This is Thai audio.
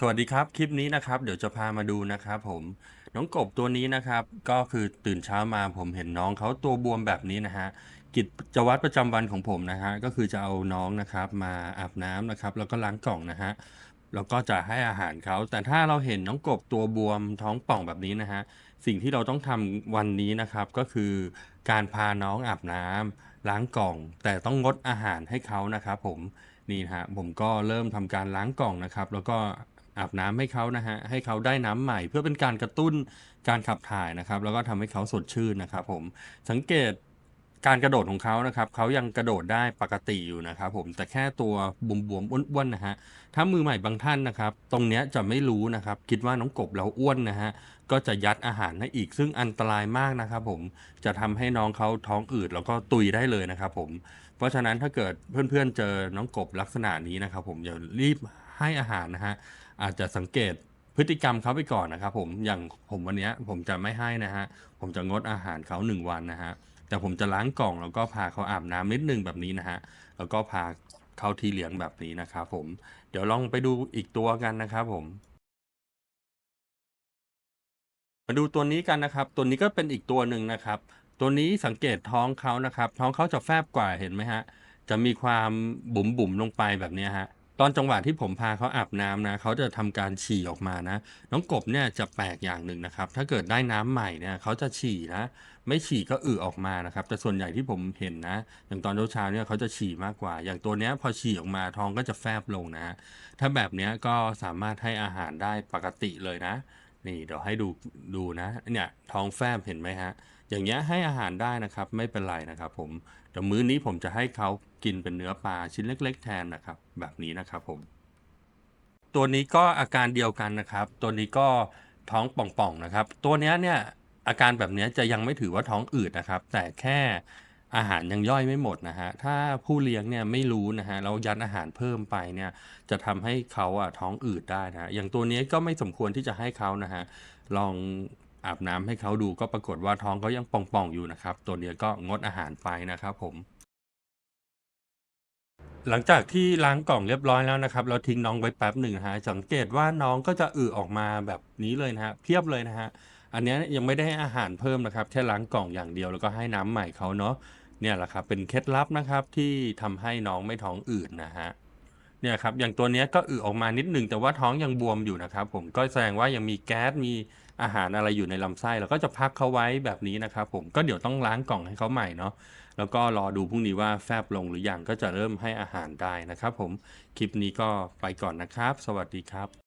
สวัสดีครับ คลิปนี้นะครับ เดี๋ยวจะพามาดูนะครับผมน้องกบตัวนี้นะครับ ก็คือตื่นเช้ามาผมเห็นน้องเขาตัวบวมแบบนี้นะฮะกิจวัตรประจำวันของผมนะฮะก็คือจะเอาน้องนะครับมาอาบน้ำนะครับ แล้วก็ล้างกล่องนะฮะแล้วก็จะให้อาหารเขา แต่ถ้าเราเห็นน้องกบตัวบวมท้องป่องแบบนี้นะฮะสิ่งที่เราต้องทำวันนี้นะครับ ก็คือการพาน้องอาบน้ำล้างกล่อง แต่ต้องงดอาหารให้เขานะครับ ผมนี่ฮะผมก็เริ่มทำการล้างกล่องนะครับ แล้วก็ อาบน้ำให้เขานะฮะให้เขาได้น้ำใหม่ เพื่อเป็นการกระตุ้นการขับถ่ายนะครับ แล้วก็ทำให้เขาสดชื่นนะครับ ผมสังเกตการกระโดดของเขานะครับเขายังกระโดดได้ปกติอยู่นะครับผมแต่แค่ตัวบวมๆอ้วนๆนะฮะถ้ามือใหม่บางท่านนะครับ ตรงเนี้ยจะไม่รู้นะครับ คิดว่าน้องกบเราอ้วนนะฮะก็จะยัดอาหารให้อีกซึ่งอันตรายมากนะครับ ผมจะทำให้น้องเขาท้องอืดแล้วก็ตุยได้เลยนะครับ ผม เพราะฉะนั้นถ้าเกิดเพื่อนๆเจอน้องกบลักษณะนี้นะครับ ผมอย่ารีบ ให้อาหารนะฮะอาจจะสังเกตพฤติกรรมเขาไปก่อนนะครับผมอย่างผมวันนี้ผมจะไม่ให้นะฮะผมจะงดอาหารเขาหนึ่งวันนะฮะแต่ผมจะล้างกล่องแล้วก็พาเขาอาบน้ำนิดนึงแบบนี้นะฮะแล้วก็พาเขาทีเหลียงแบบนี้นะครับผมเดี๋ยวลองไปดูอีกตัวกันนะครับผมมาดูตัวนี้กันนะครับ ตัวนี้ก็เป็นอีกตัวหนึ่งนะครับ ตัวนี้สังเกตท้องเขานะครับ ท้องเขาจะแฟบกว่าเห็นไหมฮะ จะมีความบุ๋มบุ๋มๆลงไปแบบนี้ฮะ ตอนจังหวะที่ผมพาเขาอาบน้ำนะเขาจะทำการฉี่ออกมานะ น้องกบเนี่ยจะแปลกอย่างหนึ่งนะครับ ถ้าเกิดได้น้ำใหม่เนี่ยเขาจะฉี่นะไม่ฉี่ก็อึออกมานะครับ แต่ส่วนใหญ่ที่ผมเห็นนะ อย่างตอนเช้าเนี่ยเขาจะฉี่มากกว่า อย่างตัวเนี้ยพอฉี่ออกมาท้องก็จะแฟบลงนะ ถ้าแบบเนี้ยก็สามารถให้อาหารได้ปกติเลยนะ นี่เดี๋ยวให้ดูดูนะเนี่ยท้องแฟบเห็นไหมฮะ อย่างเงี้ยให้อาหารได้นะครับ ไม่เป็นไรนะครับ ผมเดี๋ยวมื้อนี้ผมจะให้เขากินเป็นเนื้อปลาชิ้นเล็ก ๆ แทนนะครับ แบบนี้นะครับผม ตัวนี้ก็อาการเดียวกันนะครับ ตัวนี้ก็ท้องป่องๆนะครับ ตัวเนี้ยเนี่ยอาการแบบเนี้ยจะยังไม่ถือว่าท้องอืดนะครับ แต่แค่ อาหารยังย่อยไม่หมดนะฮะ ถ้าผู้เลี้ยงเนี่ยไม่รู้นะฮะแล้วยัดอาหารเพิ่มไปเนี่ยจะทำให้เขาอะท้องอืดได้นะฮะอย่างตัวนี้ก็ไม่สมควรที่จะให้เขานะฮะ ลองอาบน้ำให้เขาดูก็ปรากฏว่าท้องเขายังป่องๆอยู่นะครับ ตัวนี้ก็งดอาหารไปนะครับผมหลังจากที่ล้างกล่องเรียบร้อยแล้วนะครับ เราทิ้งน้องไว้แป๊บหนึ่งะฮะสังเกตว่าน้องก็จะอึออกมาแบบนี้เลยนะฮะเพียบเลยนะฮะ อันนี้ยังไม่ได้อาหารเพิ่มนะครับ แค่ล้างกล่องอย่างเดียวแล้วก็ให้น้ำใหม่เขาเนาะเนี่ยแหละครับเป็นเคล็ดลับนะครับที่ทำให้น้องไม่ท้องอืดนะฮะเนี่ยครับอย่างตัวนี้ก็อึออกมานิดหนึงแต่ว่าท้องยังบวมอยู่นะครับ ผมก็แสดงว่ายังมีแก๊สมีอาหารอะไรอยู่ในลำไส้เราก็จะพักเขาไว้แบบนี้นะครับ ผมก็เดี๋ยวต้องล้างกล่องให้เขาใหม่เนาะแล้วก็รอดูพรุ่งนี้ว่าแฟบลงหรือยังก็จะเริ่มให้อาหารได้นะครับ ผมคลิปนี้ก็ไปก่อนนะครับ สวัสดีครับ